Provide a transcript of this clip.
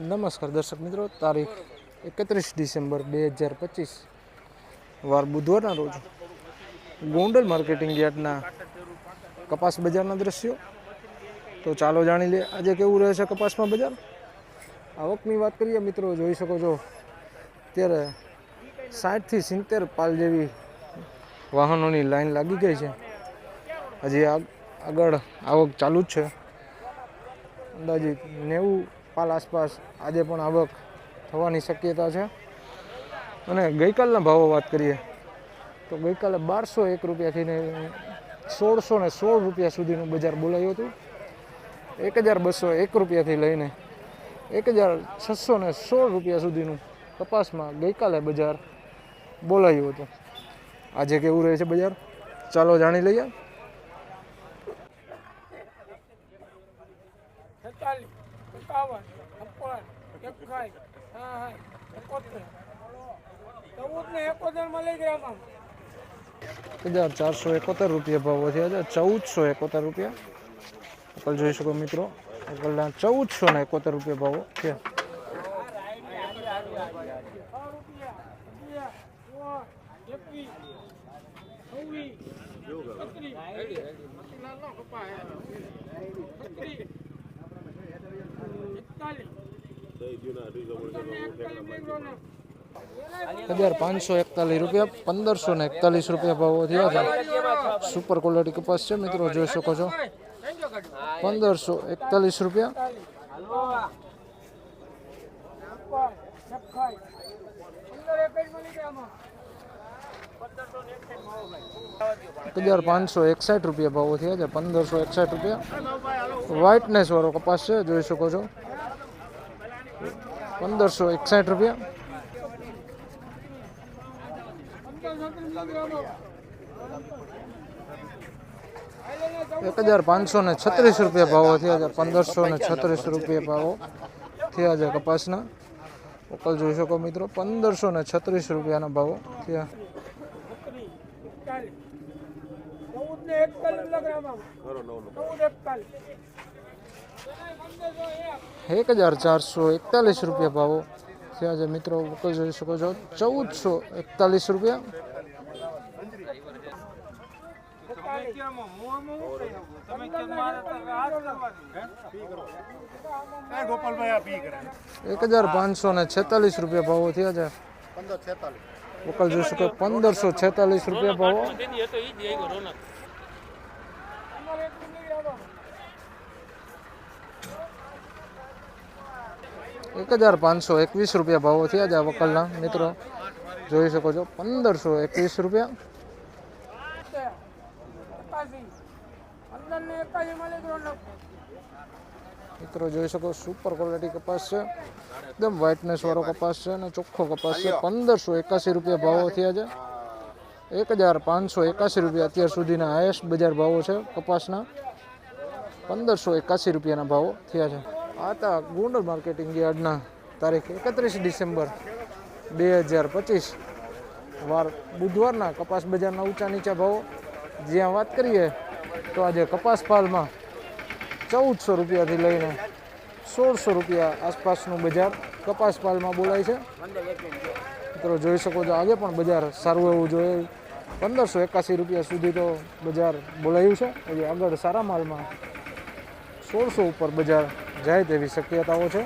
નમસ્કાર દર્શક મિત્રો, તારીખ એકત્રીસ ડિસેમ્બર બે હજાર પચીસ, વાર બુધવારના રોજ ગોંડલ માર્કેટિંગ યાર્ડના કપાસ બજારના દ્રશ્યો. તો ચાલો જાણી લે આજે કેવું રહે છે કપાસમાં બજાર? આવકની વાત કરીએ મિત્રો, જોઈ શકો છો, અત્યારે સાઠથી સિત્તેર પાલ જેવી વાહનોની લાઈન લાગી ગઈ છે. હજી આગ- આગળ આવક ચાલુ જ છે. અંદાજિત નેવું પાલ આસપાસ આજે પણ આવક થવાની શક્યતા છે. અને ગઈકાલના ભાવો વાત કરીએ, તો ગઈકાલે બારસો એક રૂપિયાથી ને સોળસો ને સોળ રૂપિયા સુધીનું બજાર બોલાયું હતું. એક હજાર બસો એક રૂપિયાથી લઈને એક હજાર છસો ને સોળ રૂપિયા સુધીનું કપાસમાં ગઈકાલે બજાર બોલાયું હતું. આજે કેવું રહે છે બજાર? ચાલો જાણી લઈએ. એકાવન છપ્પન એકસાઠ સાઠ એકોતેર ચૌદ ને એકોતેરમાં લઈ ગયા આમ હજાર ચારસો એકોતેર રૂપિયા ભાવ વધ્યા છે. ચૌદસો એકોતેર રૂપિયા. અકલ જોઈ શકો મિત્રો. અકલના ચૌદસો ને એકોતેર રૂપિયા ભાવો છે છવ્વીસ છત્રીસ છત્રીસ એકતાલીસ હજાર પાંચસો એકતાલીસ રૂપિયા, પંદરસો ને એકતાલીસ રૂપિયા ભાવો થયા છે. સુપર ક્વોલિટી કપાસ છે, મિત્રો, જોઈ શકો છો. પંદરસો એકતાલીસ રૂપિયા. હજાર પાંચસો એકસાઠ રૂપિયા ભાવો થયા છે, પંદરસો એકસાઠ રૂપિયા. વ્હાઇટનેસ વાળો કપાસ છે, જોઈ શકો છો. પંદરસો એકસાઠ રૂપિયા. એક હજાર પાંચસો ને છત્રીસ રૂપિયા ભાવો થયા છે. પંદરસો ને છત્રીસ રૂપિયા ભાવો થયા છે કપાસના. ઉપલ જોઈ શકો મિત્રો, પંદરસો ને છત્રીસ રૂપિયાના ભાવો થયા. એકતાલીસ. એક હજાર ચારસો એકતાલીસ રૂપિયા ભાવો. થયા છે મિત્રો જોઈ શકો છો. ચૌદસો એકતાલીસ રૂપિયા. એક હજાર પાંચસો ને છેતાલીસ રૂપિયા ભાવો થયા છે. વકલ જોઈ શકો પંદરસો છેતાલીસ રૂપિયા ભાવો. એક હજાર પાંચસો એકવીસ રૂપિયા ભાવો થયા છે આ વકલના મિત્રો. જોઈ શકો છો, પંદરસો એકવીસ રૂપિયા. મિત્રો જોઈ શકો સુપર ક્વોલિટી કપાસ છે. એકદમ વ્હાઇટનેસ વાળો કપાસ છે અને ચોખ્ખો કપાસ છે. પંદરસો એકાસી રૂપિયા ભાવો થયા છે. એક હજાર પાંચસો એકાસી રૂપિયા અત્યાર સુધીના હાયેસ્ટ બજાર ભાવો છે કપાસના. પંદરસો એકાસી રૂપિયાના ભાવો થયા છે. આ હતા માર્કેટિંગ યાર્ડના તારીખ એકત્રીસ ડિસેમ્બર બે હજાર પચીસ. વાર બુધવારના કપાસ બજારના ઊંચા નીચા ભાવો. જ્યાં વાત કરીએ તો આજે કપાસ પાલમાં ચૌદસો રૂપિયાથી લઈને સોળસો રૂપિયા આસપાસનું બજાર કપાસ પાલમાં બોલાય છે. મિત્રો જોઈ શકો છો, આજે પણ બજાર સારું એવું જોઈએ. પંદરસો એકાસી રૂપિયા સુધી તો બજાર બોલાયું છે. હજી આગળ સારા માલમાં સોળસો ઉપર બજાર જાય તેવી શક્યતાઓ છે.